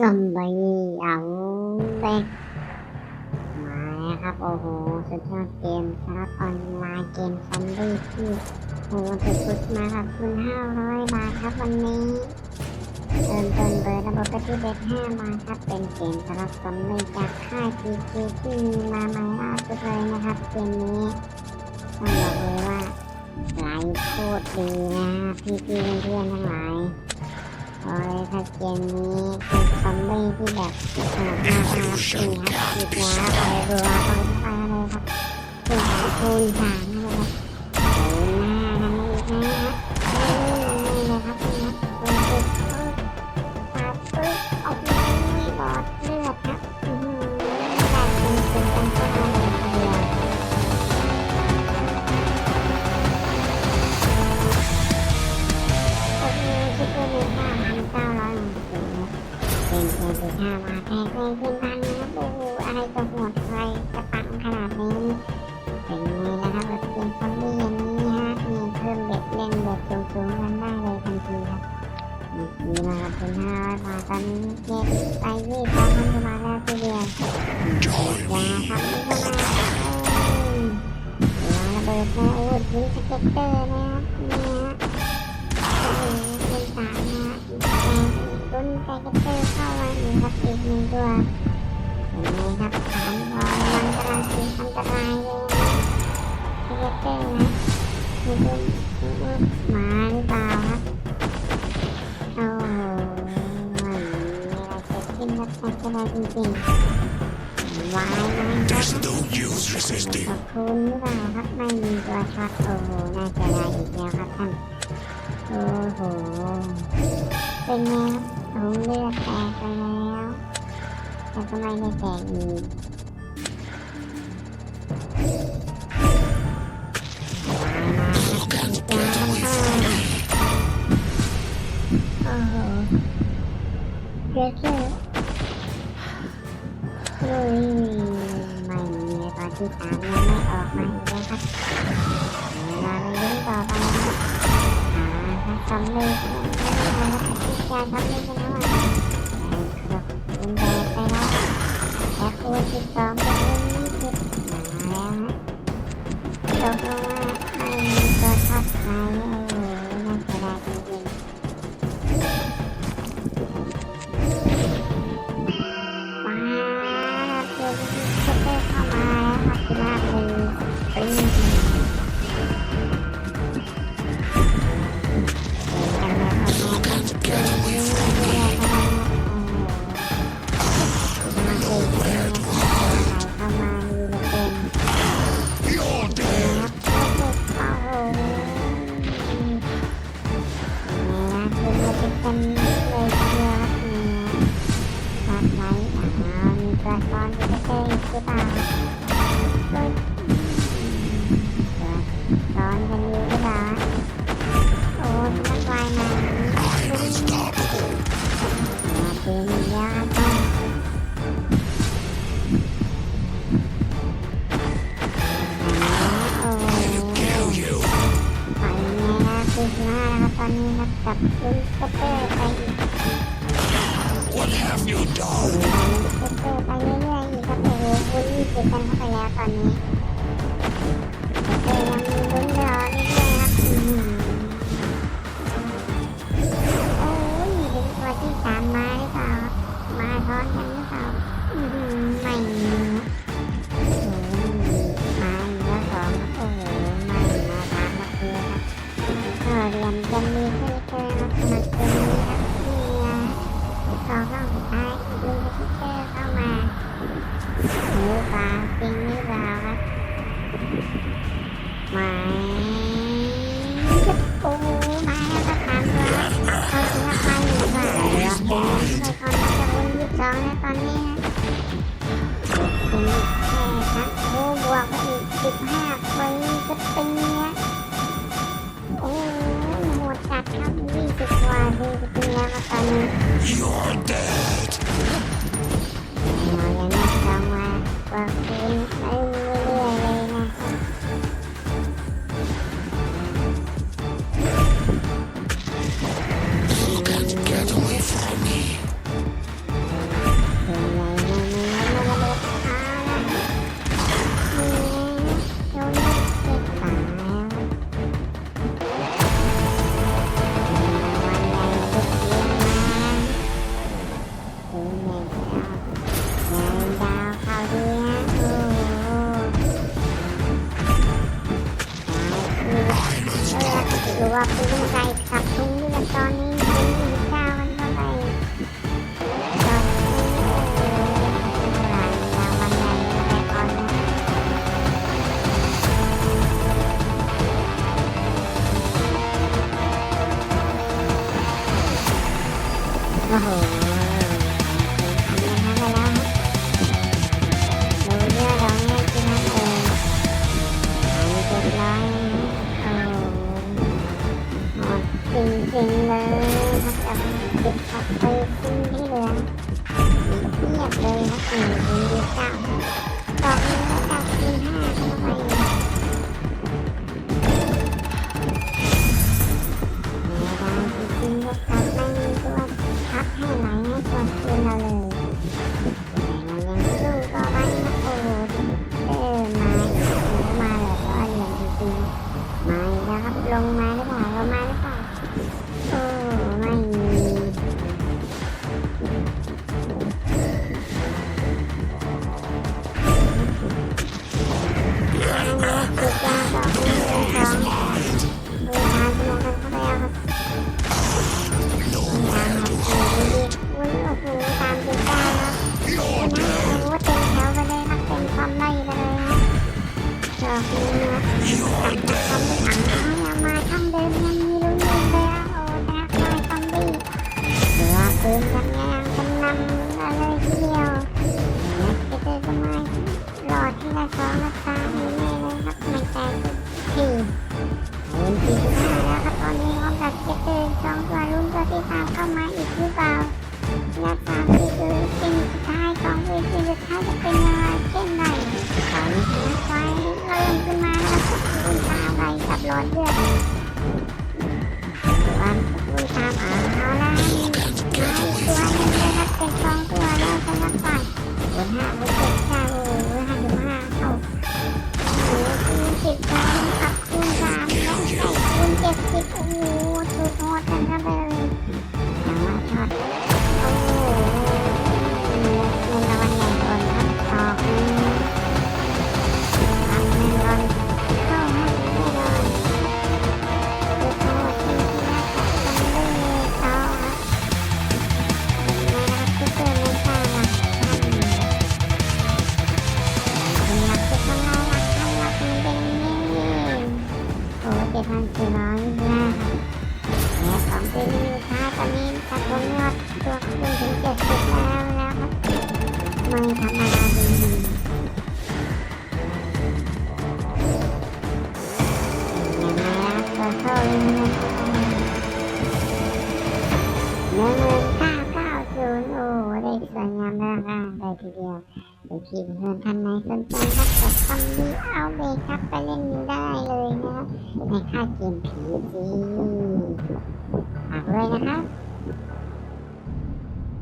ซอมบี้เอาเด็กมาแล้วครับ โอ้โห สุดยอดเกมสำหรับออนไลน์เกมซอมบี้ที่โหดสุดมากับคุณ500 บาทครับวันนี้เริ่มต้นเบอร์ระบบก็ที่เบส5มาครับ เป็นเกมสำหรับซอมบี้จากค่าย PG ที่มีมาใหม่ล่าสุดเลยนะครับ เกมนี้ต้องบอกเลยว่าไหลโคตรดีนะพี่ๆเพื่อนๆทั้งหลาย โอ้ยถ้าเกมนี้เป็นซอมบี้ที่แบบสนุกมากนะครับนี่ครับหยิบยาไปรัวไปไปเลยครับคูณคูณสามนะครับ เพียงสิบห้าบาทแพงเลยขึ้นพันนะครับโอ้โหอะไรจะโหดใครจะปังขนาดนี้เป็นไงล่ะครับเกมซอมบี้อย่างนี้ฮะมีเพิ่มเบ็ดเล่นเบ็ดสูงๆกันได้เลยทันทีครับนี่นะครับเป็นห้าร้อยบาทตอนนี้เก็บไปยี่สิบพันกว่าบาทแล้วทีเดียวอย่าครับนี่เข้ามาเราระเบิดนะโอ้ยทิ้งสเก็ตเตอร์นะครับนี่ฮะเป็นสามนะ แต่ต้นไก่กเตอร์เข้ามาอีกครับอีกหนึ่งตัวนไหมครับฐานบอลมันกำลังเป็นอันตรายเลยนะกระเตอร์นะมีตัวหมาหรือเปล่าครับโอ้โหไม่มีอะไรเกิดขึ้นครับอันตรายจริงๆวายไหมครับขอบคุณหรือเปล่าครับไม่มีตัวช็อตโอ้โหน่าจะได้อีกแล้วครับท่านโอ้โหเป็นไงครับ ถุงเลือดแตกไปแล้วแต่ก็ไม่ได้แตกอีกเข้าโอ้โหเยอะเกินเฮ้ยไม่มีตอนที่สามยังไม่ออกมาอีกเลยครับเวลาไปลุ้นต่อไปนะครับอ่าถ้าทำเลย นะครับกาทำเลยกันแล้วอะครับคุณแบกไปแล้วแอปตัวที่สองเป็นเรื่องนี้คือมาแล้วฮะตกลงว่าไม่มี ร้อนกันอยู่หรือเปล่าโอ้ยนักวายมา I'm unstoppable. มาเป็นยาบ้าโอ้ยไปไงนะคือห้าแล้วครับตอนนี้ครับกับลุงสเตอร์ไป กันเข้าไปแล้วตอนนี้สเตอร์ยังมีลุ้นรอเรื่อยๆครับโอ้ยถึงตัวที่สามมาหรือเปล่ามาซ้อนกันหรือเปล่าไม่มาอีกแล้วสองโอ้โหไม่มาตามมาเพื่อครับเรียนจะมี หรือเปล่าจริงหรือเปล่าครับไม่โอ้มาแล้วก็ตามตัวเขาเสียไปหรือเปล่าเรือเป็นไม่คอนจะวนยี่สิบสองแล้วตอนนี้เป็นแค่ครับโอ้บวกไปอีกสิบห้าไปก็เป็นเนี้ยโอ้ยหมดจัดครับยี่สิบกว่าสี่สิบปีแล้วครับตอนนี้ มันทั้งไปแล้วครับดูเรื่องร้องให้ที่นั่นเองอันเจ็ดร้อยนะโอ้หมดจริงๆเลยครับกับติดขับไปขึ้นที่เหลือ อกนี้นะตัดจากความเป็นอ่างเขามาทำเดิมยังมีลุ้นยิงเลยอะโอ้ชนะได้คอมบี้เหลือปืนกันยังจำนำอะไรทีเดียวเน็ตจะเจอทำไมรอที่ละสองละสามนี่เลย รกับหลอนเลือดวันคุณตามเอาเอาละมาอีกตัวนึงเลยครับเป็นสองตัวแล้วสำหรับฝ่ายบนห้าบนเจ็ดเก้าโอ้โหห้าสิบห้าเอาโอ้โหคูณสิบสามกับคูณสามและใส่คูณเจ็ดสิบโอ้โห ตอนนี้สะสมยอดตัวขึ้นถึงเจ็ดสิบแล้วแล้วครับไม่ธรรมดาจริงๆยังไงครับตัวเข้าเลยนะหนึ่งหมื่นเก้าเก้าศูนย์โอ้ได้สวยงามมากเลยทีเดียวหรือพี่เพื่อนท่านไหนสนใจครับกับคำนี้เอาเบครับไปเล่นได้เลยนะครับในค่าเกมผีจีฝากเลยนะครับ